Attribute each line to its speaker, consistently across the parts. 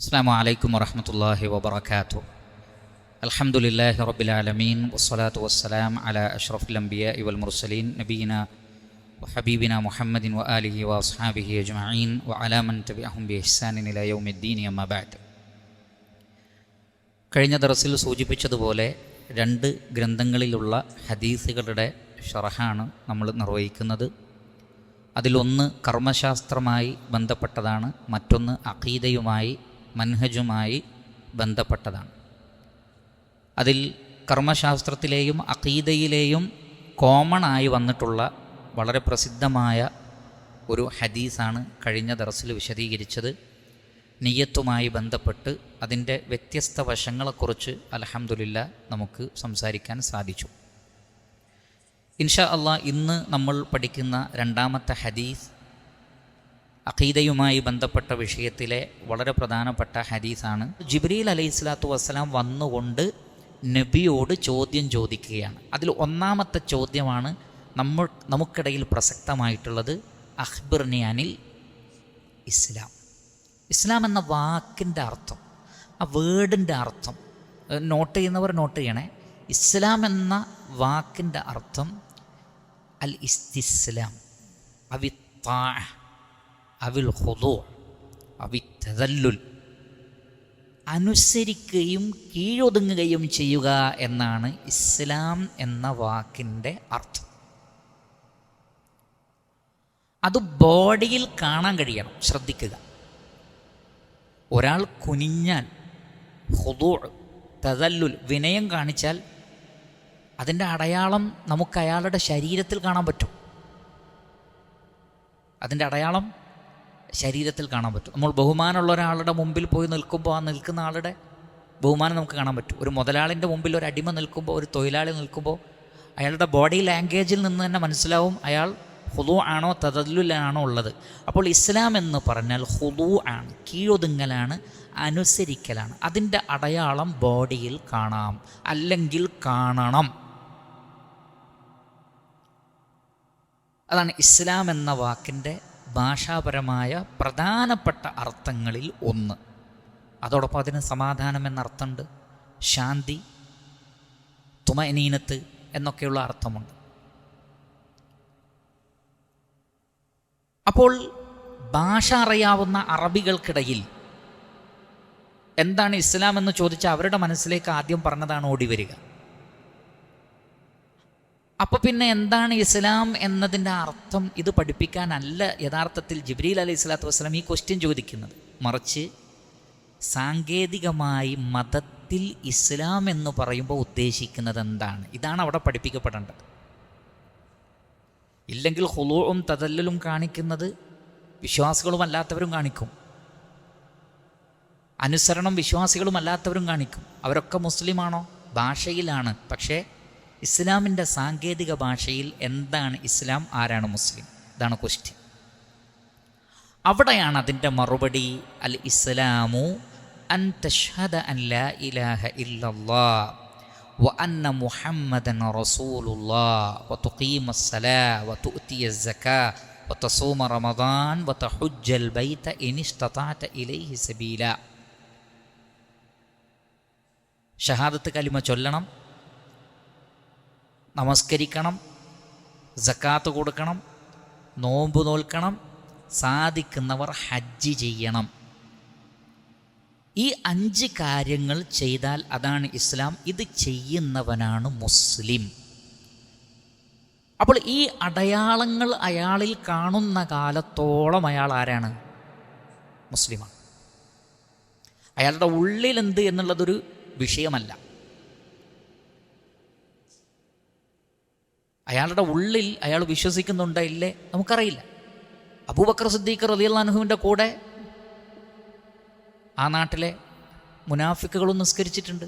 Speaker 1: അസ്സാം വലൈക്കും വറഹമത്തല്ലാഹി വബർക്കാത്തു അലഹമുല്ലാഹി റബുലാലമീൻ വസ്സലാത്തു വസ്സലാം അല അഷ്റഫുൽ അംബിയ ഇവൽ മുർസലീൻ. നബീന വഹബീബിന മുഹമ്മദിൻ വ ആലിഹി വസ്ഹാബിഹി അജ്മീൻ വ അലാമൻ തബി അഹുംബി ഹ്സാനിൻ ഇലയൗമുദ്ദീൻ അമ്മബാദ് കഴിഞ്ഞ ദറസിൽ സൂചിപ്പിച്ചതുപോലെ രണ്ട് ഗ്രന്ഥങ്ങളിലുള്ള ഹദീസുകളുടെ ഷറഹാണ് നമ്മൾ നിർവഹിക്കുന്നത്. അതിലൊന്ന് കർമ്മശാസ്ത്രമായി ബന്ധപ്പെട്ടതാണ്. മറ്റൊന്ന് അഖീദയുമായി മൻഹജുമായി ബന്ധപ്പെട്ടതാണ്. അതിൽ കർമ്മശാസ്ത്രത്തിലെയും അഖീദയിലെയും കോമൺ ആയി വന്നിട്ടുള്ള വളരെ പ്രസിദ്ധമായ ഒരു ഹദീസാണ് കഴിഞ്ഞ ദറസിൽ വിശദീകരിച്ചത്. നെയ്യത്തുമായി ബന്ധപ്പെട്ട് അതിന്റെ വ്യത്യസ്ത വശങ്ങളെക്കുറിച്ച് അലഹമുല്ല നമുക്ക് സംസാരിക്കാൻ സാധിച്ചു. ഇൻഷാ അള്ളാ ഇന്ന് നമ്മൾ പഠിക്കുന്ന രണ്ടാമത്തെ ഹദീസ് അഖീദയുമായി ബന്ധപ്പെട്ട വിഷയത്തിലെ വളരെ പ്രധാനപ്പെട്ട ഹദീസാണ്. ജിബ്രീൽ അലൈഹി സ്വലാത്തു വസ്സലാം വന്നുകൊണ്ട് നബിയോട് ചോദ്യം ചോദിക്കുകയാണ്. അതിൽ ഒന്നാമത്തെ ചോദ്യമാണ് നമ്മൾ നമുക്കിടയിൽ പ്രസക്തമായിട്ടുള്ളത് അഖ്ബിർനി അനിൽ ഇസ്ലാം. ഇസ്ലാം എന്ന വാക്കിന്റെ അർത്ഥം ആ വേർഡിന്റെ അർത്ഥം നോട്ട് ചെയ്യുന്നവർ നോട്ട് ചെയ്യണേ. ഇസ്ലാം എന്ന വാക്കിന്റെ അർത്ഥം അൽ ഇസ്തിസ്ലാം അവി അവിൽ ഹുദു അവി തദല്ലുൽ. അനുസരിക്കുകയും കീഴൊതുങ്ങുകയും ചെയ്യുക എന്നാണ് ഇസ്ലാം എന്ന വാക്കിന്റെ അർത്ഥം. അത് ബോഡിയിൽ കാണാൻ കഴിയണം ശ്രദ്ധിക്കുക. ഒരാൾ കുനിഞ്ഞാൽ ഹുദൂ തതല്ലുൽ വിനയം കാണിച്ചാൽ അതിന്റെ അടയാളം നമുക്ക് അയാളുടെ ശരീരത്തിൽ കാണാൻ പറ്റും. അതിന്റെ അടയാളം ശരീരത്തിൽ കാണാൻ പറ്റും. നമ്മൾ ബഹുമാനമുള്ള ഒരാളുടെ മുമ്പിൽ പോയി നിൽക്കുമ്പോൾ ആ നിൽക്കുന്ന ആളുടെ ബഹുമാനം നമുക്ക് കാണാൻ പറ്റും. ഒരു മുതലാളിന്റെ മുമ്പിൽ ഒരു അടിമ നിൽക്കുമ്പോൾ ഒരു തൊഴിലാളി നിൽക്കുമ്പോൾ അയാളുടെ ബോഡി ലാംഗ്വേജിൽ നിന്ന് തന്നെ മനസ്സിലാവും അയാൾ ഹുദു ആണോ തദല്ലുലാണോ ഉള്ളത്. അപ്പോൾ ഇസ്ലാം എന്ന് പറഞ്ഞാൽ ഹുദു ആണ് കീഴൊതുങ്ങലാണ് അനുസരിക്കലാണ്. അതിന്റെ അടയാളം ബോഡിയിൽ കാണാം അല്ലെങ്കിൽ കാണണം. അതാണ് ഇസ്ലാം എന്ന വാക്കിന്റെ ഭാഷാപരമായ പ്രധാനപ്പെട്ട അർത്ഥങ്ങളിൽ ഒന്ന്. അതോടൊപ്പം അതിന് സമാധാനം എന്ന അർത്ഥമുണ്ട് ശാന്തി തുമനീനത്ത് എന്നൊക്കെയുള്ള അർത്ഥമുണ്ട്. അപ്പോൾ ഭാഷ അറിയാവുന്ന അറബികൾക്കിടയിൽ എന്താണ് ഇസ്ലാം എന്ന് ചോദിച്ചാൽ അവരുടെ മനസ്സിലേക്ക് ആദ്യം പറഞ്ഞതാണ് ഓടി വരിക അപ്പോൾ പിന്നെ എന്താണ് ഇസ്ലാം എന്നതിന്റെ അർത്ഥം? ഇത് പഠിപ്പിക്കാനല്ല യഥാർത്ഥത്തിൽ ജിബ്രീൽ അലൈഹി സ്വലാത്തു വസ്സലാം ഈ ക്വസ്റ്റ്യൻ ചോദിക്കുന്നത്. മറിച്ച് സാങ്കേതികമായി മതത്തിൽ ഇസ്ലാം എന്ന് പറയുമ്പോൾ ഉദ്ദേശിക്കുന്നത് എന്താണ് ഇതാണ് അവിടെ പഠിപ്പിക്കപ്പെടേണ്ടത്. ഇല്ലെങ്കിൽ ഹുലൂവും തതല്ലലും കാണിക്കുന്നത് വിശ്വാസികളും അല്ലാത്തവരും കാണിക്കും. അനുസരണം വിശ്വാസികളും അല്ലാത്തവരും കാണിക്കും. അവരൊക്കെ മുസ്ലിമാണോ? ഭാഷയിലാണ്. പക്ഷേ ഇസ്ലാമിൻ്റെ സാങ്കേതിക ഭാഷയിൽ എന്താണ് ഇസ്ലാം ആരാണ് മുസ്ലിം ഇതാണ് ക്വസ്റ്റ്യൻ അവിടെയാണ് അതിൻ്റെ മറുപടി അൽ ഇസ്ലാമു അൻ തഷ്ഹദ അൻ ലാ ഇലാഹ ഇല്ലല്ലാ وأن محمدا رسول الله وتقيم الصلاة وتؤتي الزكاة وتصوم رمضان وتحج البيت إن استطعت إليه سبيلا ഷഹാദത്ത് കലിമ ചൊല്ലണം നമസ്കരിക്കണം ജക്കാത്ത് കൊടുക്കണം നോമ്പ് നോൽക്കണം സാധിക്കുന്നവർ ഹജ്ജ് ചെയ്യണം. ഈ അഞ്ച് കാര്യങ്ങൾ ചെയ്താൽ അതാണ് ഇസ്ലാം ഇത് ചെയ്യുന്നവനാണ് മുസ്ലിം. അപ്പോൾ ഈ അടയാളങ്ങൾ അയാളിൽ കാണുന്ന കാലത്തോളം അയാൾ ആരാണ്? മുസ്ലിമാണ്. അയാളുടെ ഉള്ളിൽ എന്ത് എന്നുള്ളതൊരു വിഷയമല്ല. അയാളുടെ ഉള്ളിൽ അയാൾ വിശ്വസിക്കുന്നുണ്ടോ ഇല്ലേ? നമുക്കറിയില്ല. അബൂബക്കർ സിദ്ദീഖ് റലിയല്ലാൻഹുവിന്റെ കൂടെ ആ നാട്ടിലെ മുനാഫിക്കുകളും നിസ്കരിച്ചിട്ടുണ്ട്.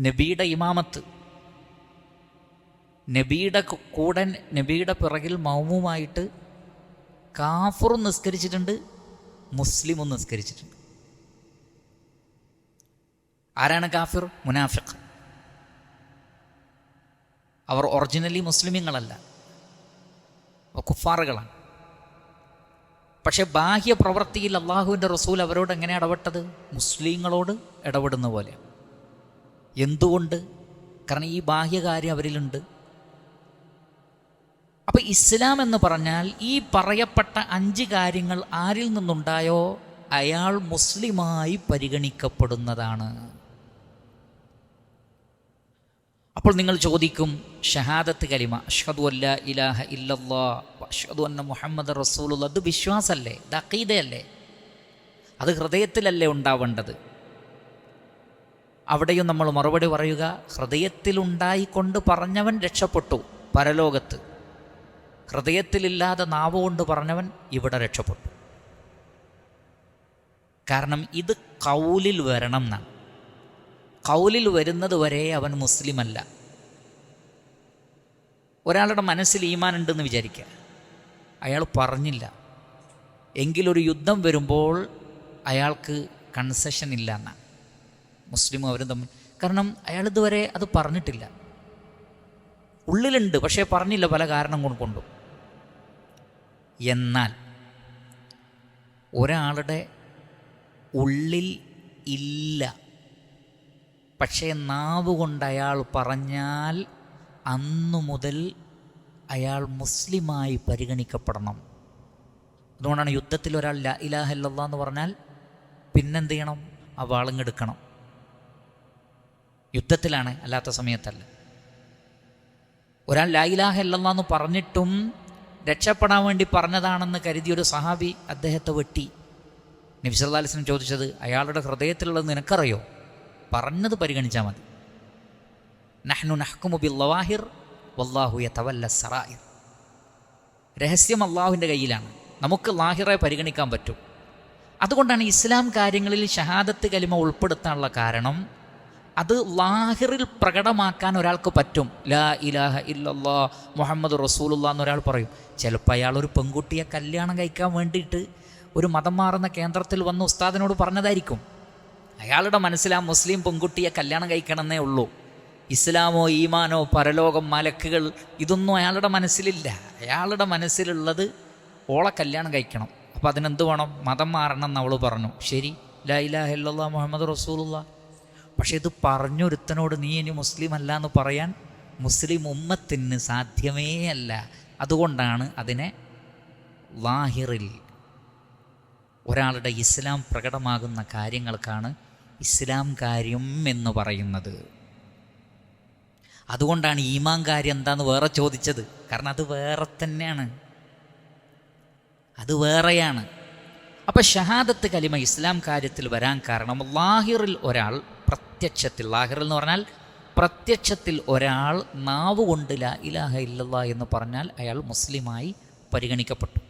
Speaker 1: നബിയുടെ ഇമാമത്ത് നബിയുടെ കൂടെ നബിയുടെ പിറകിൽ മൗമുമായിട്ട് കാഫറും നിസ്കരിച്ചിട്ടുണ്ട് മുസ്ലിമും നിസ്കരിച്ചിട്ടുണ്ട്. ആരാണ് കാഫിർ? മുനാഫിഖ്. അവർ ഒറിജിനലി മുസ്ലിമീങ്ങളല്ല. കുഫാറുകളാണ്. പക്ഷെ ബാഹ്യ പ്രവൃത്തിയിൽ അള്ളാഹുവിന്റെ റസൂൽ അവരോട് എങ്ങനെ ഇടപെട്ടത്? മുസ്ലിങ്ങളോട് ഇടപെടുന്ന പോലെ എന്തുകൊണ്ട്? കാരണം ഈ ബാഹ്യകാര്യം അവരിലുണ്ട്. അപ്പോൾ ഇസ്ലാം എന്ന് പറഞ്ഞാൽ ഈ പറയപ്പെട്ട അഞ്ച് കാര്യങ്ങൾ ആരിൽ നിന്നുണ്ടായോ? അയാൾ മുസ്ലിമായി പരിഗണിക്കപ്പെടുന്നതാണ്. അപ്പോൾ നിങ്ങൾ ചോദിക്കും ഷഹാദത്ത് കലിമ അഷ്ഹദു അല്ല ഇലാഹ ഇല്ലല്ലാ അഷ്ഹദു അന്ന മുഹമ്മദ് റസൂലുള്ള അത് വിശ്വാസല്ലേ ഇത് അക്കീദയല്ലേ അത് ഹൃദയത്തിലല്ലേ ഉണ്ടാവേണ്ടത്? അവിടെയും നമ്മൾ മറുപടി പറയുക ഹൃദയത്തിലുണ്ടായിക്കൊണ്ട് പറഞ്ഞവൻ രക്ഷപ്പെട്ടു പരലോകത്ത്. ഹൃദയത്തിലില്ലാതെ നാവ് കൊണ്ട് പറഞ്ഞവൻ ഇവിടെ രക്ഷപ്പെട്ടു. കാരണം ഇത് കൗലിൽ വരണം എന്നാണ്. കൗലിൽ വരുന്നത് വരെ അവൻ മുസ്ലിമല്ല. ഒരാളുടെ മനസ്സിൽ ഈമാൻ ഉണ്ടെന്ന് വിചാരിക്കുക. അയാൾ പറഞ്ഞില്ല. എങ്കിലൊരു യുദ്ധം വരുമ്പോൾ അയാൾക്ക് കൺസെഷൻ ഇല്ല എന്നാണ് മുസ്ലിമും അവരും തമ്മിൽ. കാരണം അയാൾ ഇതുവരെ അത് പറഞ്ഞിട്ടില്ല. ഉള്ളിലുണ്ട് പക്ഷേ പറഞ്ഞില്ല പല കാരണം കൊണ്ടും. എന്നാൽ ഒരാളുടെ ഉള്ളിൽ ഇല്ല. പക്ഷേ നാവ് കൊണ്ട് അയാൾ പറഞ്ഞാൽ അന്നു മുതൽ അയാൾ മുസ്ലിമായി പരിഗണിക്കപ്പെടണം. അതുകൊണ്ടാണ് യുദ്ധത്തിൽ ഒരാൾ ല ഇലാഹല്ല എന്ന് പറഞ്ഞാൽ പിന്നെന്ത് ചെയ്യണം? ആ വാളങ്ങെടുക്കണം യുദ്ധത്തിലാണ് അല്ലാത്ത സമയത്തല്ല. ഒരാൾ ലാ ഇലാഹ എന്ന് പറഞ്ഞിട്ടും രക്ഷപ്പെടാൻ വേണ്ടി പറഞ്ഞതാണെന്ന് കരുതിയ ഒരു സഹാബി അദ്ദേഹത്തെ വെട്ടി. നബിസല്ലാസ്ലം ചോദിച്ചത് അയാളുടെ ഹൃദയത്തിലുള്ളത് നിനക്കറിയോ? പറഞ്ഞത് പരിഗണിച്ചാൽ മതി. നഹ്നു നഹ്കുമു ബിൽ ലവാഹിർ വല്ലാഹു തവല്ല സറായിർ. രഹസ്യം അള്ളാഹുവിന്റെ കയ്യിലാണ്. നമുക്ക് ലാഹിറെ പരിഗണിക്കാൻ പറ്റും. അതുകൊണ്ടാണ് ഇസ്ലാം കാര്യങ്ങളിൽ ഷഹാദത്ത് കലിമ ഉൾപ്പെടുത്താനുള്ള കാരണം അത് ലാഹിറിൽ പ്രകടമാക്കാൻ ഒരാൾക്ക് പറ്റും. ലാ ഇലാഹ ഇല്ലല്ലാ മുഹമ്മദ് റസൂലുള്ള എന്നൊരാൾ പറയും. ചിലപ്പോൾ അയാൾ ഒരു പെൺകുട്ടിയെ കല്യാണം കഴിക്കാൻ വേണ്ടിയിട്ട് ഒരു മതം മാറുന്ന കേന്ദ്രത്തിൽ വന്ന് ഉസ്താദിനോട് പറഞ്ഞതായിരിക്കും. അയാളുടെ മനസ്സിൽ ആ മുസ്ലിം പെൺകുട്ടിയെ കല്യാണം കഴിക്കണമെന്നേ ഉള്ളൂ. ഇസ്ലാമോ ഈമാനോ പരലോകം മലക്കുകൾ ഇതൊന്നും അയാളുടെ മനസ്സിലില്ല. അയാളുടെ മനസ്സിലുള്ളത് ഓളെ കല്യാണം കഴിക്കണം. അപ്പോൾ അതിനെന്ത് വേണം? മതം മാറണം എന്ന് അവൾ പറഞ്ഞു. ശരി. ലാ ഇലാഹ ഇല്ലല്ലാ മുഹമ്മദ് റസൂലുള്ള. പക്ഷേ ഇത് പറഞ്ഞൊരുത്തനോട് നീ ഇനി മുസ്ലിം അല്ല എന്ന് പറയാൻ മുസ്ലിം ഉമ്മത്തിന് സാധ്യമേ അല്ല. അതുകൊണ്ടാണ് അതിനെ വാഹിറിൽ ഒരാളുടെ ഇസ്ലാം പ്രകടമാകുന്ന കാര്യങ്ങൾക്കാണ് ഇസ്ലാം കാര്യം എന്ന് പറയുന്നത്. അതുകൊണ്ടാണ് ഈമാൻ കാര്യം എന്താന്ന് വേറെ ചോദിച്ചത്. കാരണം അത് വേറെ തന്നെയാണ്. അത് വേറെയാണ്. അപ്പം ഷഹാദത്ത് കലിമ ഇസ്ലാം കാര്യത്തിൽ വരാൻ കാരണം ലാഹിറിൽ ഒരാൾ പ്രത്യക്ഷത്തിൽ ലാഹിറിൽ എന്ന് പറഞ്ഞാൽ പ്രത്യക്ഷത്തിൽ ഒരാൾ നാവ് കൊണ്ട് ലാ ഇലാഹ ഇല്ലല്ലാ എന്ന് പറഞ്ഞാൽ അയാൾ മുസ്ലിമായി പരിഗണിക്കപ്പെട്ടു.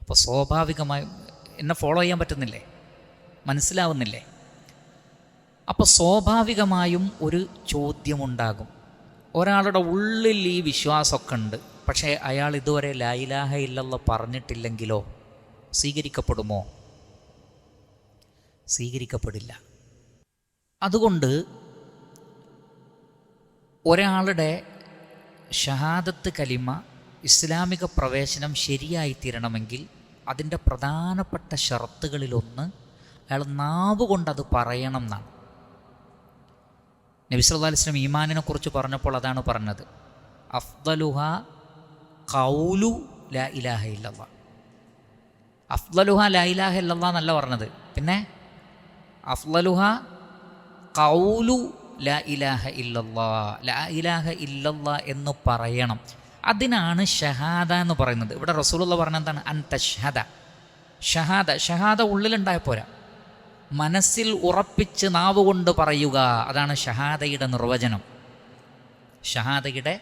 Speaker 1: അപ്പോൾ സ്വാഭാവികമായും എന്നെ ഫോളോ ചെയ്യാൻ പറ്റുന്നില്ലേ? മനസ്സിലാവുന്നില്ലേ? അപ്പോൾ സ്വാഭാവികമായും ഒരു ചോദ്യമുണ്ടാകും. ഒരാളുടെ ഉള്ളിൽ ഈ വിശ്വാസമൊക്കെ ഉണ്ട്. പക്ഷേ അയാൾ ഇതുവരെ ലായിലാഹ ഇല്ലല്ല പറഞ്ഞിട്ടില്ലെങ്കിലോ? സ്വീകരിക്കപ്പെടുമോ? സ്വീകരിക്കപ്പെടില്ല. അതുകൊണ്ട് ഒരാളുടെ ഷഹാദത്ത് കലിമ ഇസ്ലാമിക പ്രവേശനം ശരിയായി തീരണമെങ്കിൽ അതിന്റെ പ്രധാനപ്പെട്ട ഷർത്തുകളിലൊന്ന് അയാൾ നാവ് കൊണ്ടത് പറയണം എന്നാണ്. നബി വസല്ലം ഈമാനിനെ കുറിച്ച് പറഞ്ഞപ്പോൾ അതാണ് പറഞ്ഞത്. അഫ്ദലുഹ കൗലു ല ഇലാഹ ഇല്ലല്ലാ. അഫ്ദലുഹ ല ഇലാഹ ഇല്ലല്ലാ എന്നല്ല പറഞ്ഞത്. പിന്നെ അഫ്ദലുഹ കൗലു ല ഇലാഹ ഇല്ലല്ലാ ലാ ഇലാഹ ഇല്ലല്ലാ എന്ന് പറയണം. അതിനാണ് ഷഹാദ എന്ന് പറയുന്നത്. ഇവിടെ റസൂലുള്ള പറഞ്ഞ എന്താണ്? അൻ തഷ്ഹദ ഷഹാദ ഷഹാദ ഉള്ളിലുണ്ടായ പോരാ. മനസ്സിൽ ഉറപ്പിച്ച് നാവ് കൊണ്ട് പറയുക. അതാണ് ഷഹാദയുടെ നിർവചനം. ഷഹാദയുടെ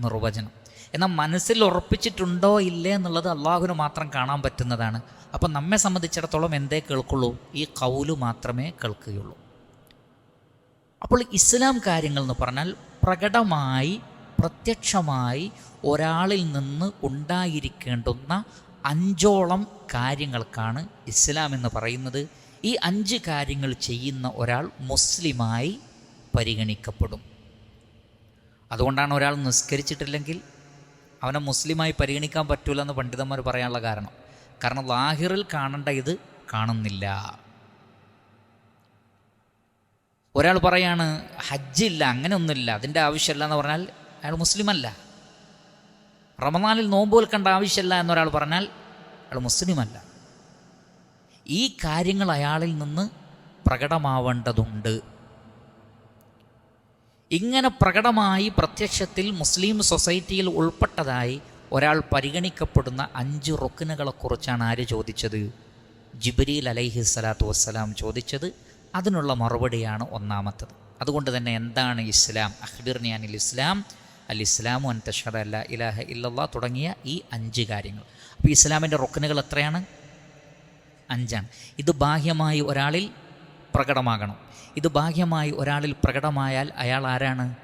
Speaker 1: നിർവചനം. എന്നാൽ മനസ്സിൽ ഉറപ്പിച്ചിട്ടുണ്ടോ ഇല്ലേ എന്നുള്ളത് അള്ളാഹുവിന് മാത്രം കാണാൻ പറ്റുന്നതാണ്. അപ്പം നമ്മെ സംബന്ധിച്ചിടത്തോളം എന്തേ കേൾക്കുള്ളൂ? ഈ കൗൽ മാത്രമേ കേൾക്കുകയുള്ളൂ. അപ്പോൾ ഇസ്ലാം കാര്യങ്ങൾ എന്ന് പറഞ്ഞാൽ പ്രകടമായി പ്രത്യക്ഷമായി ഒരാളിൽ നിന്ന് ഉണ്ടായിരിക്കേണ്ടുന്ന അഞ്ചോളം കാര്യങ്ങൾക്കാണ് ഇസ്ലാം എന്ന് പറയുന്നത്. ഈ അഞ്ച് കാര്യങ്ങൾ ചെയ്യുന്ന ഒരാൾ മുസ്ലിമായി പരിഗണിക്കപ്പെടും. അതുകൊണ്ടാണ് ഒരാൾ നിസ്കരിച്ചിട്ടില്ലെങ്കിൽ അവനെ മുസ്ലിമായി പരിഗണിക്കാൻ പറ്റൂല എന്ന് പണ്ഡിതന്മാർ പറയാനുള്ള കാരണം. കാരണം ലാഹിറിൽ കാണേണ്ട ഇത് കാണുന്നില്ല. ഒരാൾ പറയാണ് ഹജ്ജില്ല അങ്ങനെയൊന്നുമില്ല. അതിന്റെ ആവശ്യമില്ല എന്ന് പറഞ്ഞാൽ അയാൾ മുസ്ലിമല്ല. റമദാനിൽ നോമ്പ് വിൽക്കേണ്ട ആവശ്യമില്ല എന്നൊരാൾ പറഞ്ഞാൽ അയാൾ മുസ്ലിമല്ല. ഈ കാര്യങ്ങൾ അയാളിൽ നിന്ന് പ്രകടമാവേണ്ടതുണ്ട്. ഇങ്ങനെ പ്രകടമായി പ്രത്യക്ഷത്തിൽ മുസ്ലിം സൊസൈറ്റിയിൽ ഉൾപ്പെട്ടതായി ഒരാൾ പരിഗണിക്കപ്പെടുന്ന അഞ്ച് റുക്കിനുകളെക്കുറിച്ചാണ് ആര് ചോദിച്ചത്? ജിബ്രീൽ അലൈഹി സ്വലാത്തു വസ്സലാം ചോദിച്ചത്. അതിനുള്ള മറുപടിയാണ് ഒന്നാമത്തത്. അതുകൊണ്ട് തന്നെ എന്താണ് ഇസ്ലാം? അഖ്ബിർനി അനിൽ ഇസ്ലാം അൽ ഇസ്ലാമു അൻ തഷറ അല്ല ഇലാഹ ഇല്ലല്ലാ തുടങ്ങിയ ഈ അഞ്ച് കാര്യങ്ങൾ. അപ്പോൾ ഇസ്ലാമിന്റെ റൊക്കിനുകൾ എത്രയാണ്? അഞ്ചാണ് ഇത് ബാഹ്യമായി ഒരാളിൽ പ്രകടമാകണം. ഇത് ബാഹ്യമായി ഒരാളിൽ പ്രകടമായാൽ അയാൾ ആരാണ്?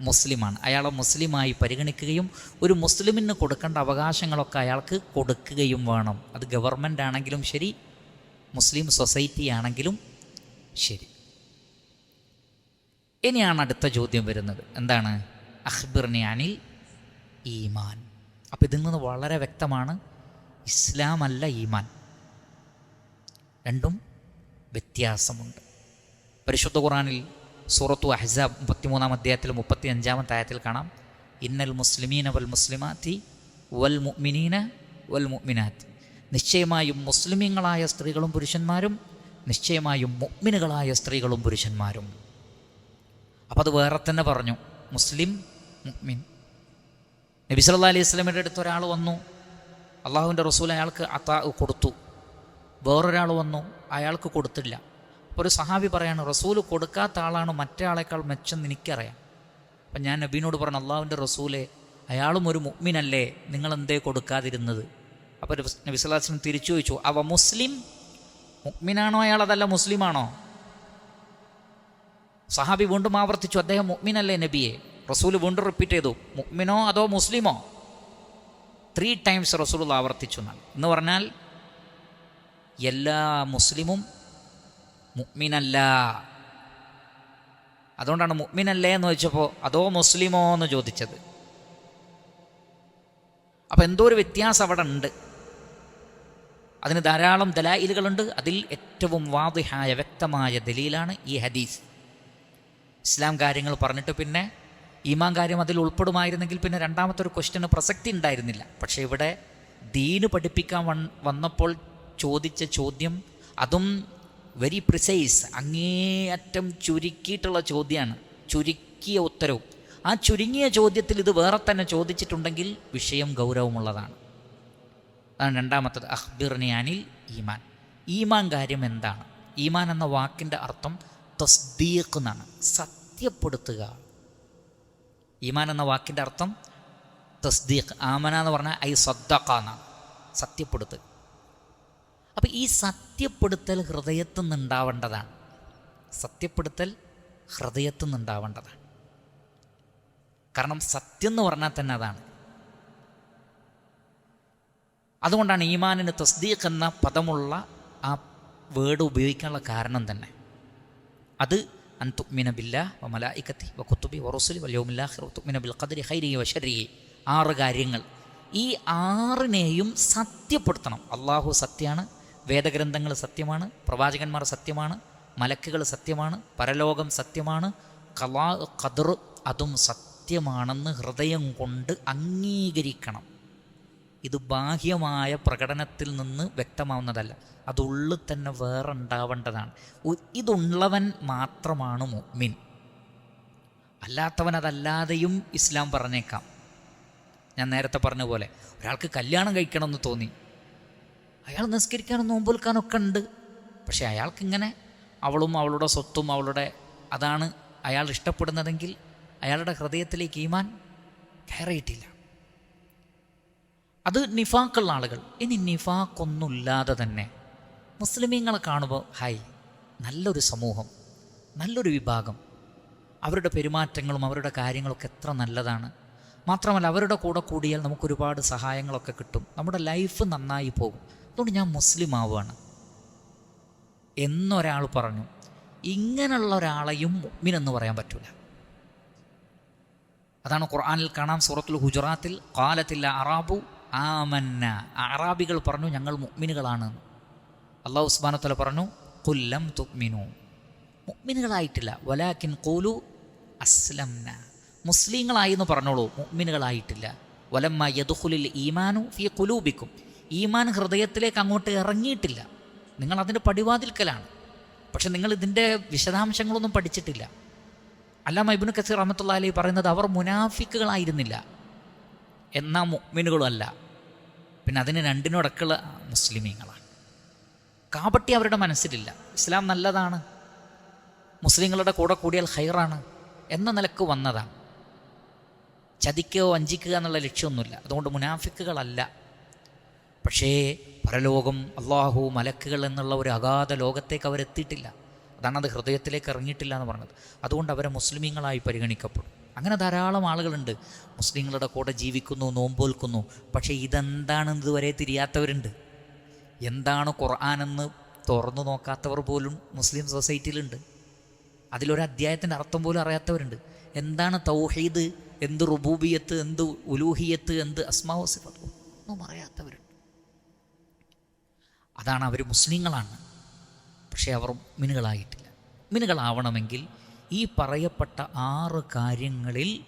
Speaker 1: മുസ്ലിമാണ്. അയാളെ മുസ്ലിമായി പരിഗണിക്കുകയും ഒരു മുസ്ലിമിന് കൊടുക്കേണ്ട അവകാശങ്ങളൊക്കെ അയാൾക്ക് കൊടുക്കുകയും വേണം. അത് ഗവൺമെന്റ് ആണെങ്കിലും ശരി മുസ്ലിം സൊസൈറ്റി ആണെങ്കിലും ശരി. ഇനിയാണ് അടുത്ത ചോദ്യം വരുന്നത്. എന്താണ്? അഹ്ബിർ അനിൽ ഈമാൻ. അപ്പോൾ ഇതിൽ നിന്ന് വളരെ വ്യക്തമാണ് ഇസ്ലാമല്ല ഈമാൻ. രണ്ടും വ്യത്യാസമുണ്ട്. പരിശുദ്ധ ഖുറാനിൽ സൂറത്തു അഹ്സാബ് മുപ്പത്തിമൂന്നാം അധ്യായത്തിൽ മുപ്പത്തി അഞ്ചാമത്തെ ആയത്തിൽ കാണാം. ഇന്നൽ മുസ്ലിമീന വൽ മുസ്ലിമാത്തി വൽ മുഅ്മിനീന വൽ മുഅ്മിനാത്തി. നിശ്ചയമായും മുസ്ലിമീങ്ങളായ സ്ത്രീകളും പുരുഷന്മാരും നിശ്ചയമായും മുഅ്മിനുകളായ സ്ത്രീകളും പുരുഷന്മാരും. അപ്പോൾ അത് വേറെ തന്നെ പറഞ്ഞു. മുസ്ലിം മുഅ്മിൻ. നബി സല്ലാ അലൈഹി സ്വലമിന്റെ അടുത്ത് ഒരാൾ വന്നു. അള്ളാഹുവിന്റെ റസൂൽ അയാൾക്ക് അത്താ കൊടുത്തു. വേറൊരാൾ വന്നു അയാൾക്ക് കൊടുത്തില്ല. അപ്പോൾ ഒരു സഹാബി പറയാണ് റസൂൽ കൊടുക്കാത്ത ആളാണ് മറ്റേ മെച്ചം എനിക്കറിയാം. അപ്പം ഞാൻ നബീനോട് പറഞ്ഞു അള്ളാഹുവിന്റെ റസൂലെ അയാളും ഒരു മുഗ്മിനല്ലേ നിങ്ങൾ എന്തേ കൊടുക്കാതിരുന്നത്? അപ്പോൾ നബി തിരിച്ചു ചോദിച്ചു അവ മുസ്ലിം? മുഗ്മിനാണോ അയാൾ അതല്ല മുസ്ലിമാണോ? സഹാബി വീണ്ടും ആവർത്തിച്ചു അദ്ദേഹം മുഗ്മിനല്ലേ നബിയെ? റസൂൽ വീണ്ടും റിപ്പീറ്റ് ചെയ്തു മുഗ്മിനോ അതോ മുസ്ലിമോ? ത്രീ ടൈംസ് റസൂൽ ആവർത്തിച്ചു എന്നാണ്. എന്ന് പറഞ്ഞാൽ എല്ലാ മുസ്ലിമും മുക്മിനല്ല അതുകൊണ്ടാണ് മുക്മിനല്ലേ എന്ന് ചോദിച്ചപ്പോൾ അതോ മുസ്ലിമോ എന്ന് ചോദിച്ചത്. അപ്പോൾ എന്തോ ഒരു വ്യത്യാസം അവിടെ ഉണ്ട്. അതിന് ധാരാളം ദലായിലുകളുണ്ട്. അതിൽ ഏറ്റവും വാദിഹായ വ്യക്തമായ ദലീലാണ് ഈ ഹദീസ്. ഇസ്ലാം കാര്യങ്ങൾ പറഞ്ഞിട്ട് പിന്നെ ഈമാൻ കാര്യം അതിൽ ഉൾപ്പെടുമായിരുന്നെങ്കിൽ പിന്നെ രണ്ടാമത്തെ ഒരു ക്വസ്റ്റ്യന് പ്രസക്തി ഉണ്ടായിരുന്നില്ല. പക്ഷേ ഇവിടെ ദീന് പഠിപ്പിക്കാൻ വന്നപ്പോൾ ചോദിച്ച ചോദ്യം അതും വെരി പ്രിസൈസ് അങ്ങേയറ്റം ചുരുക്കിയിട്ടുള്ള ചോദ്യമാണ് ചുരുക്കിയ ഉത്തരവും. ആ ചുരുങ്ങിയ ചോദ്യത്തിൽ ഇത് വേറെ തന്നെ ചോദിച്ചിട്ടുണ്ടെങ്കിൽ വിഷയം ഗൗരവമുള്ളതാണ്. അതാണ് രണ്ടാമത്തത്. അഹ്ബിർനിയാനിൽ ഈമാൻ. ഈമാൻ കാര്യം എന്താണ്? ഈമാൻ എന്ന വാക്കിന്റെ അർത്ഥം തസ്ദീഖ് എന്നാണ്. സത്യപ്പെടുത്തുക. ഈമാൻ എന്ന വാക്കിന്റെ അർത്ഥം തസ്ദീഖ്. ആമന എന്ന് പറഞ്ഞാൽ ഐ സദ്ദഖ എന്നാണ്. സത്യപ്പെടുത്തുക അപ്പം ഈ സത്യപ്പെടുത്തൽ ഹൃദയത്തു നിന്നുണ്ടാവേണ്ടതാണ്. സത്യപ്പെടുത്തൽ ഹൃദയത്തു നിന്നുണ്ടാവേണ്ടതാണ്. കാരണം സത്യം എന്ന് പറഞ്ഞാൽ തന്നെ അതാണ്. അതുകൊണ്ടാണ് ഈമാനിന് തസ്ദീഖ് എന്ന പദമുള്ള ആ വേർഡ് ഉപയോഗിക്കാനുള്ള കാരണം തന്നെ. അത് അൻതുമിന ബില്ല വ മലായിക്കത്തി വ കുത്തുബി വറുസുലി വല്യോമില്ലാഹിർ തുമിന ബിൽ ഖദരി ഹൈരി വഷരി ആറ് കാര്യങ്ങൾ. ഈ ആറിനെയും സത്യപ്പെടുത്തണം. അള്ളാഹു സത്യമാണ് വേദഗ്രന്ഥങ്ങൾ സത്യമാണ് പ്രവാചകന്മാർ സത്യമാണ് മലക്കുകൾ സത്യമാണ് പരലോകം സത്യമാണ് കലാ കതിർ അതും സത്യമാണെന്ന് ഹൃദയം കൊണ്ട് അംഗീകരിക്കണം. ഇത് ബാഹ്യമായ പ്രകടനത്തിൽ നിന്ന് വ്യക്തമാവുന്നതല്ല. അതുള്ളിൽ തന്നെ വേറെ ഉണ്ടാവേണ്ടതാണ് ഇതുള്ളവൻ മാത്രമാണ് മുഅ്മിൻ. അല്ലാത്തവൻ അതല്ലാതെയും ഇസ്ലാം പറഞ്ഞേക്കാം. ഞാൻ നേരത്തെ പറഞ്ഞ പോലെ ഒരാൾക്ക് കല്യാണം കഴിക്കണമെന്ന് തോന്നി. അയാൾ നിസ്കരിക്കാനും നോമ്പൊൽക്കാനൊക്കെ ഉണ്ട്. പക്ഷേ അയാൾക്കിങ്ങനെ അവളും അവളുടെ സ്വത്തും അവളുടെ അതാണ് അയാൾ ഇഷ്ടപ്പെടുന്നതെങ്കിൽ അയാളുടെ ഹൃദയത്തിലേക്ക് ഈമാൻ കയറിയിട്ടില്ല. അത് നിഫാക്കുള്ള ആളുകൾ. ഇനി നിഫാക്കൊന്നുമില്ലാതെ തന്നെ മുസ്ലിമീങ്ങളെ കാണുമ്പോൾ ഹായ് നല്ലൊരു സമൂഹം നല്ലൊരു വിഭാഗം. അവരുടെ പെരുമാറ്റങ്ങളും അവരുടെ കാര്യങ്ങളൊക്കെ എത്ര നല്ലതാണ്. മാത്രമല്ല അവരുടെ കൂടെ കൂടിയാൽ നമുക്കൊരുപാട് സഹായങ്ങളൊക്കെ കിട്ടും. നമ്മുടെ ലൈഫ് നന്നായി പോകും. അതുകൊണ്ട് ഞാൻ മുസ്ലിം ആവുകയാണ് എന്നൊരാൾ പറഞ്ഞു ഇങ്ങനെയുള്ള ഒരാളെയും മുഅ്മിൻ എന്ന് പറയാൻ പറ്റില്ല അതാണ് ഖുർആാനിൽ കാണാം സൂറത്തുൽ ഹുജറാത്തിൽ കാലത്തില്ല അറാബു ആമന്ന. അറാബികൾ പറഞ്ഞു ഞങ്ങൾ മുഅ്മിനുകളാണ്. അള്ളാഹു ഉസ്മാനത്തല പറഞ്ഞു കൊല്ലം തുക്മിനു മുഅ്മിനുകളായിട്ടില്ല. വലാക്കിൻ കോലു അസ്ലംന. മുസ്ലിങ്ങളായി എന്ന് പറഞ്ഞോളൂ മുഅ്മിനുകളായിട്ടില്ല. വലമ്മ യദുഹുലിൽ ഈമാനു ഫി കുലൂബിക്കും ഈമാൻ ഹൃദയത്തിലേക്ക് അങ്ങോട്ട് ഇറങ്ങിയിട്ടില്ല. നിങ്ങൾ അതിന്റെ പടിവാതിൽക്കലാണ്. പക്ഷെ നിങ്ങൾ ഇതിന്റെ വിശദാംശങ്ങളൊന്നും പഠിച്ചിട്ടില്ല. അല്ലാമ ഇബ്നു കസീർ അഹമ്മത്തുള്ള അലി പറയുന്നത് അവർ മുനാഫിക്കുകളായിരുന്നില്ല. എന്നാ മുഗ്മിനുകളും അല്ല പിന്നെ അതിന് രണ്ടിനോടക്കുള്ള മുസ്ലിമീങ്ങളാണ്. കാപട്ടി അവരുടെ മനസ്സിലില്ല. ഇസ്ലാം നല്ലതാണ്. മുസ്ലിങ്ങളുടെ കൂടെ കൂടിയാൽ ഹൈറാണ് എന്ന നിലയ്ക്ക് വന്നതാണ്. ചതിക്കുകയോ വഞ്ചിക്കുക എന്നുള്ള ലക്ഷ്യമൊന്നുമില്ല. അതുകൊണ്ട് മുനാഫിക്കുകളല്ല. പക്ഷേ പരലോകം അള്ളാഹു മലക്കുകൾ എന്നുള്ള ഒരു അഗാധ ലോകത്തേക്ക് അവരെത്തിയിട്ടില്ല. അതാണ് അത് ഹൃദയത്തിലേക്ക് ഇറങ്ങിയിട്ടില്ല എന്ന് പറഞ്ഞത്. അതുകൊണ്ട് അവരെ മുസ്ലിമീങ്ങളായി പരിഗണിക്കപ്പെടും. അങ്ങനെ ധാരാളം ആളുകളുണ്ട്. മുസ്ലിങ്ങളുടെ കൂടെ ജീവിക്കുന്നു നോമ്പോൽക്കുന്നു. പക്ഷേ ഇതെന്താണെന്ന് ഇതുവരെ തിരിയാത്തവരുണ്ട്? എന്താണ് ഖുർആാനെന്ന് തുറന്നു നോക്കാത്തവർ പോലും മുസ്ലിം സൊസൈറ്റിയിലുണ്ട്? അതിലൊരു അധ്യായത്തിന്റെ അർത്ഥം പോലും അറിയാത്തവരുണ്ട്. എന്താണ് തൗഹീദ്? എന്ത് റുബൂബിയത്ത്? എന്ത് ഉലൂഹിയത്ത്? എന്ത് അസ്മാവോ സിഫത്ത്? ഒന്നും അറിയാത്തവരുണ്ട്. അതാണ് അവർ മുസ്ലിങ്ങളാണ്. പക്ഷേ അവർ മിനുകളായിട്ടില്ല. മിനുകളാവണമെങ്കിൽ ഈ പറയപ്പെട്ട ആറ് കാര്യങ്ങളിൽ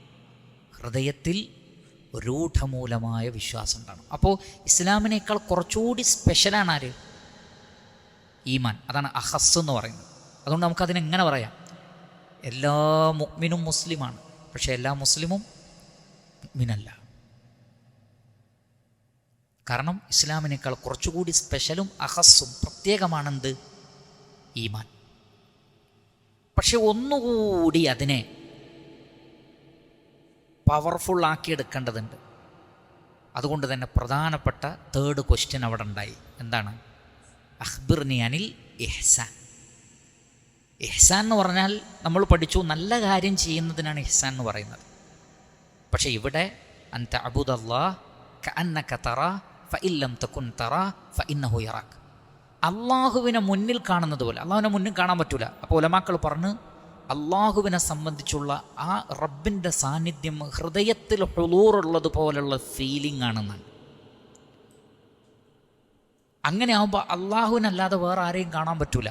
Speaker 1: ഹൃദയത്തിൽ രൂഢമൂലമായ വിശ്വാസം ഉണ്ടാണ് അപ്പോൾ ഇസ്ലാമിനേക്കാൾ കുറച്ചുകൂടി സ്പെഷ്യലാണ് ആര്? ഈമാൻ. അതാണ് അഹസ് എന്ന് പറയുന്നത്. അതുകൊണ്ട് നമുക്കതിനെങ്ങനെ പറയാം? എല്ലാ മുക്മിനും മുസ്ലിമാണ്. പക്ഷേ എല്ലാ മുസ്ലിമും മുഅ്മിനല്ല. കാരണം ഇസ്ലാമിനേക്കാൾ കുറച്ചുകൂടി സ്പെഷ്യലും അഹസ്സും പ്രത്യേകമാണെന്ത്? ഈമാൻ. പക്ഷെ ഒന്നുകൂടി അതിനെ പവർഫുൾ ആക്കിയെടുക്കേണ്ടതുണ്ട്. അതുകൊണ്ട് തന്നെ പ്രധാനപ്പെട്ട തേർഡ് ക്വസ്റ്റ്യൻ അവിടെ ഉണ്ടായി. എന്താണ്? അഹ്ബിർ അനിൽ എഹ്സാൻ എഹ്സാൻ എന്ന് പറഞ്ഞാൽ നമ്മൾ പഠിച്ചു നല്ല കാര്യം ചെയ്യുന്നതിനാണ് എഹ്സാൻ എന്ന് പറയുന്നത്. പക്ഷേ ഇവിടെ അൻത തബുദല്ലാ അന്ന തറ ഫ ഇല്ലം തക്കുൻ തറ ഫ ഇന്നഹു ഇറാഖ് അള്ളാഹുവിനെ മുന്നിൽ കാണുന്നത് പോലെ അള്ളാഹുവിനെ മുന്നിൽ കാണാൻ പറ്റൂല. അപ്പോൾ ഉലമാക്കൾ പറഞ്ഞ് അള്ളാഹുവിനെ സംബന്ധിച്ചുള്ള ആ റബ്ബിന്റെ സാന്നിധ്യം ഹൃദയത്തിൽ ഹുളൂറുള്ളത് പോലുള്ള ഫീലിംഗ് ആണെന്നാണ്. അങ്ങനെ ആകുമ്പോൾ അള്ളാഹുവിനല്ലാതെ വേറെ ആരെയും കാണാൻ പറ്റൂല.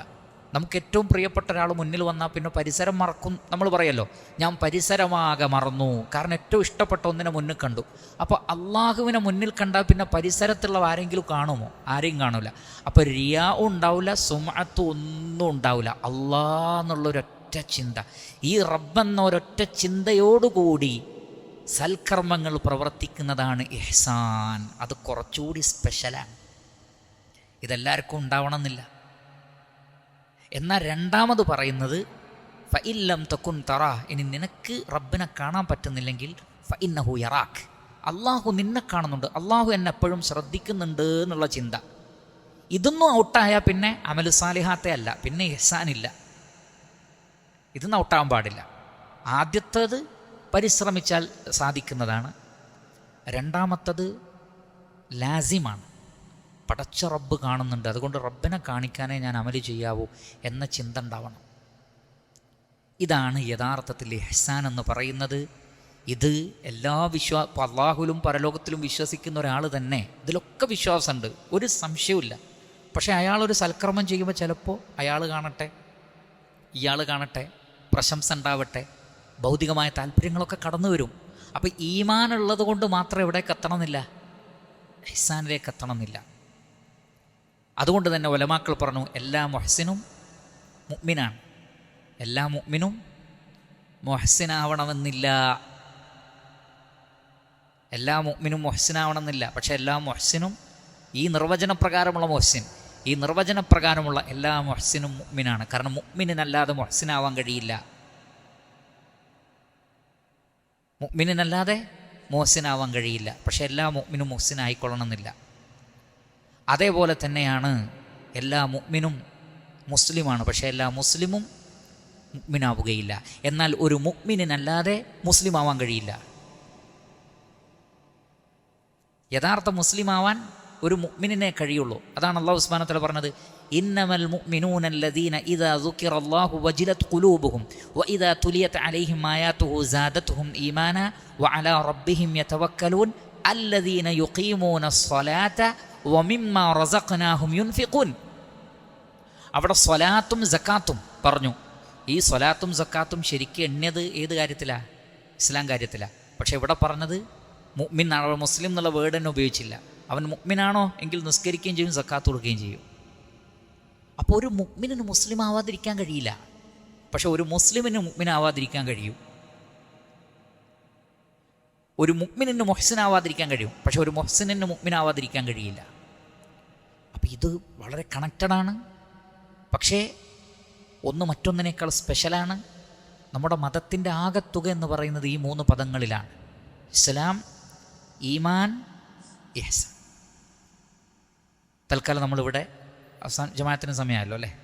Speaker 1: നമുക്ക് ഏറ്റവും പ്രിയപ്പെട്ട ഒരാൾ മുന്നിൽ വന്നാൽ പിന്നെ പരിസരം മറക്കും. നമ്മൾ പറയല്ലോ ഞാൻ പരിസരമാകെ മറന്നു. കാരണം ഏറ്റവും ഇഷ്ടപ്പെട്ട ഒന്നിനെ മുന്നിൽ കണ്ടു. അപ്പോൾ അള്ളാഹുവിനെ മുന്നിൽ കണ്ടാൽ പിന്നെ പരിസരത്തുള്ള ആരെങ്കിലും കാണുമോ? ആരെയും കാണൂല. അപ്പോൾ റിയാ ഉണ്ടാവില്ല സുമഅത്തും ഒന്നും ഉണ്ടാവില്ല അള്ളാ എന്നുള്ളൊരൊറ്റ ചിന്ത. ഈ റബ്ബെന്ന ഒരൊറ്റ ചിന്തയോടുകൂടി സൽക്കർമ്മങ്ങൾ പ്രവർത്തിക്കുന്നതാണ് ഇഹ്സാൻ. അത് കുറച്ചുകൂടി സ്പെഷ്യലാണ് ഇതെല്ലാവർക്കും ഉണ്ടാവണമെന്നില്ല. എന്നാൽ രണ്ടാമത് പറയുന്നത് ഫ ഇല്ലം തക്കുൻ തറ ഇനി നിനക്ക് റബ്ബിനെ കാണാൻ പറ്റുന്നില്ലെങ്കിൽ ഫ ഇന്നഹു യറാഖ് അള്ളാഹു നിന്നെ കാണുന്നുണ്ട് അള്ളാഹു എന്നെ എപ്പോഴും ശ്രദ്ധിക്കുന്നുണ്ട് എന്നുള്ള ചിന്ത. ഇതൊന്നും ഔട്ടായാൽ പിന്നെ അമലു സാലിഹാത്തെ അല്ല പിന്നെ ഇഹ്സാനില്ല ഇതൊന്നും ഔട്ടാവാൻ പാടില്ല. ആദ്യത്തേത് പരിശ്രമിച്ചാൽ സാധിക്കുന്നതാണ്. രണ്ടാമത്തത് ലാസിമാണ്. പടച്ച റബ്ബ് കാണുന്നുണ്ട്. അതുകൊണ്ട് റബ്ബിനെ കാണിക്കാനേ ഞാൻ അമൽ ചെയ്യാവൂ എന്ന ചിന്ത ഉണ്ടാവണം. ഇതാണ് യഥാർത്ഥത്തിൽ എഹ്സാൻ എന്ന് പറയുന്നത്. ഇത് എല്ലാ വിശ്വാ അള്ളാഹുലും പരലോകത്തിലും വിശ്വസിക്കുന്ന ഒരാൾ തന്നെ ഇതിലൊക്കെ വിശ്വാസമുണ്ട്. ഒരു സംശയവുമില്ല. പക്ഷേ അയാളൊരു സൽക്കർമ്മം ചെയ്യുമ്പോൾ ചിലപ്പോൾ അയാൾ കാണട്ടെ ഇയാൾ കാണട്ടെ പ്രശംസ ഉണ്ടാവട്ടെ ഭൗതികമായ താല്പര്യങ്ങളൊക്കെ കടന്നു വരും. അപ്പോൾ ഈമാനുള്ളത് കൊണ്ട് മാത്രം എവിടേക്ക് എത്തണമെന്നില്ല. ഹിസാനിലേക്ക് എത്തണമെന്നില്ല. അതുകൊണ്ട് തന്നെ ഒലമാക്കൾ പറഞ്ഞു എല്ലാ മൊഹസിനും മുഅ്മിനാണ്. എല്ലാ മുഅ്മിനും മൊഹസിനാവണമെന്നില്ല. എല്ലാ മുഅ്മിനും മൊഹസിനാവണമെന്നില്ല. പക്ഷേ എല്ലാ മൊഹസിനും ഈ നിർവചനപ്രകാരമുള്ള മൊഹസിൻ ഈ നിർവചനപ്രകാരമുള്ള എല്ലാ മൊഹസിനും മുഅ്മിനാണ്. കാരണം മുഅ്മിനല്ലാതെ മൊഹസിനാവാൻ കഴിയില്ല. മുഅ്മിനല്ലാതെ മോഹസിനാവാൻ കഴിയില്ല. പക്ഷേ എല്ലാ മുഅ്മിനും മുഹ്സിനായിക്കൊള്ളണമെന്നില്ല. അതേപോലെ തന്നെയാണ് എല്ലാ മുഅ്മിനും മുസ്ലിമാണ് പക്ഷേ എല്ലാ മുസ്ലിമും മുഅ്മിനാവുകയില്ല എന്നാൽ ഒരു മുഅ്മിനല്ലാതെ മുസ്ലിം ആവാൻ കഴിയില്ല യഥാർത്ഥ മുസ്ലിം ആവാൻ ഒരു മുഅ്മിനിനെ കഴിയുള്ളൂ അതാണ് അള്ളാഹു ഉസ്മാൻ തല പറഞ്ഞത് ഇന്നമൽ മുഅ്മിനൂന الذين اذا ذكر الله وجلت قلوبهم واذا تليت عليهم آياته زادتهم ايمانا وعلى ربهم يتوكلون الذين يقيمون الصلاة വമിമ്മ റസഖനാഹും യുൻഫിഖുൻ അവിടെ സ്വലാത്തും ജക്കാത്തും പറഞ്ഞു. ഈ സ്വലാത്തും ജക്കാത്തും ശരിക്ക് എണ്ണിയത് ഏത് കാര്യത്തിലാ? ഇസ്ലാം കാര്യത്തിലാ. പക്ഷേ ഇവിടെ പറഞ്ഞത് മുഗ്മിനാണ് ആണോ മുസ്ലിം എന്നുള്ള വേർഡ് തന്നെ ഉപയോഗിച്ചില്ല. അവൻ മുഗ്മിനാണോ എങ്കിൽ നിസ്കരിക്കുകയും ചെയ്യും സക്കാത്ത് കൊടുക്കുകയും ചെയ്യും. അപ്പോൾ ഒരു മുഗ്മിനിന് മുസ്ലിം ആവാതിരിക്കാൻ കഴിയില്ല. പക്ഷെ ഒരു മുസ്ലിമിന് മുഗ്മിനാവാതിരിക്കാൻ കഴിയും. ഒരു മുഅ്മിനിന് മൊഹ്സിനാവാതിരിക്കാൻ കഴിയും. പക്ഷെ ഒരു മുഹ്സിനിന് മുഗ്മിനാവാതിരിക്കാൻ കഴിയില്ല. അപ്പം ഇത് വളരെ കണക്റ്റഡാണ് പക്ഷേ ഒന്ന് മറ്റൊന്നിനേക്കാൾ സ്പെഷ്യലാണ് നമ്മുടെ മതത്തിന്റെ ആകത്തുക എന്ന് പറയുന്നത് ഈ മൂന്ന് പദങ്ങളിലാണ്. ഇസ്ലാം ഈമാൻ ഇഹ്സാൻ. തൽക്കാലം നമ്മളിവിടെ അവസാന ജമാഅത്തിന് സമയമല്ലോ അല്ലേ?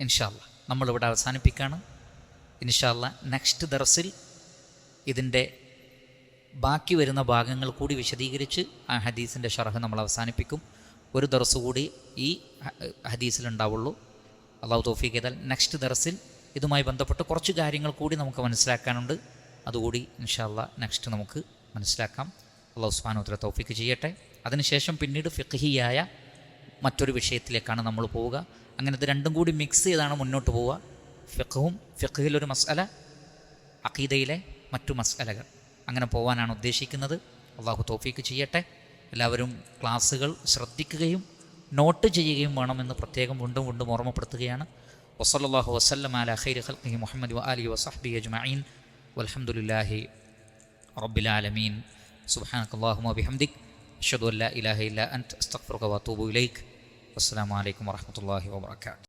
Speaker 1: ഇൻഷാല്ല നമ്മളിവിടെ അവസാനിപ്പിക്കുകയാണ് ഇൻഷാല്ല നെക്സ്റ്റ് ദർസിൽ ഇതിന്റെ ബാക്കി വരുന്ന ഭാഗങ്ങൾ കൂടി വിശദീകരിച്ച് ആ ഹദീസിന്റെ ഷറഹ് നമ്മൾ അവസാനിപ്പിക്കും. ഒരു ദർസ് കൂടി ഈ ഹദീസിലുണ്ടാവുള്ളൂ അള്ളാഹു തോഫീഖ് ചെയ്താൽ നെക്സ്റ്റ് ദർസിൽ ഇതുമായി ബന്ധപ്പെട്ട് കുറച്ച് കാര്യങ്ങൾ കൂടി നമുക്ക് മനസ്സിലാക്കാനുണ്ട്. അതുകൂടി ഇൻഷാല്ല നെക്സ്റ്റ് നമുക്ക് മനസ്സിലാക്കാം. അള്ളാഹു സുബാനുത്തര തോഫീക്ക് ചെയ്യട്ടെ. അതിനുശേഷം പിന്നീട് ഫിഖഹിയായ മറ്റൊരു വിഷയത്തിലേക്കാണ് നമ്മൾ പോവുക. അങ്ങനെ ഇത് രണ്ടും കൂടി മിക്സ് ചെയ്താണ് മുന്നോട്ട് പോവുക. ഫിഖും ഫിഖഹിലൊരു മസ്അല അഖീദയിലെ മറ്റു മസാലകൾ അങ്ങനെ പോകാനാണ് ഉദ്ദേശിക്കുന്നത്. അള്ളാഹു തോഫീക്ക് ചെയ്യട്ടെ. എല്ലാവരും ക്ലാസ്സുകൾ ശ്രദ്ധിക്കുകയും നോട്ട് ചെയ്യുകയും വേണമെന്ന് പ്രത്യേകം വീണ്ടും വീണ്ടും ഓർമ്മപ്പെടുത്തുകയാണ്. വസല്ലാഹു വസ്ലം അല ഖൽഖി മുഹമ്മദ് അലി വസഹബി അജ്മീൻ വലഹമുല്ലാഹി റബ്ബിൽ ആലമീൻ. സുബ്ഹാനക അല്ലാഹുമ്മ ബിഹംദിക്. അഷ്ഹദു ഇലാഹ ഇല്ല അൻത. അസ്തഗ്ഫിറുക വഅതൂബു ഇലൈക്. വസ്സലാമു അലൈക്കും വറഹ്മത്തുള്ളാഹി വബറകാതുഹു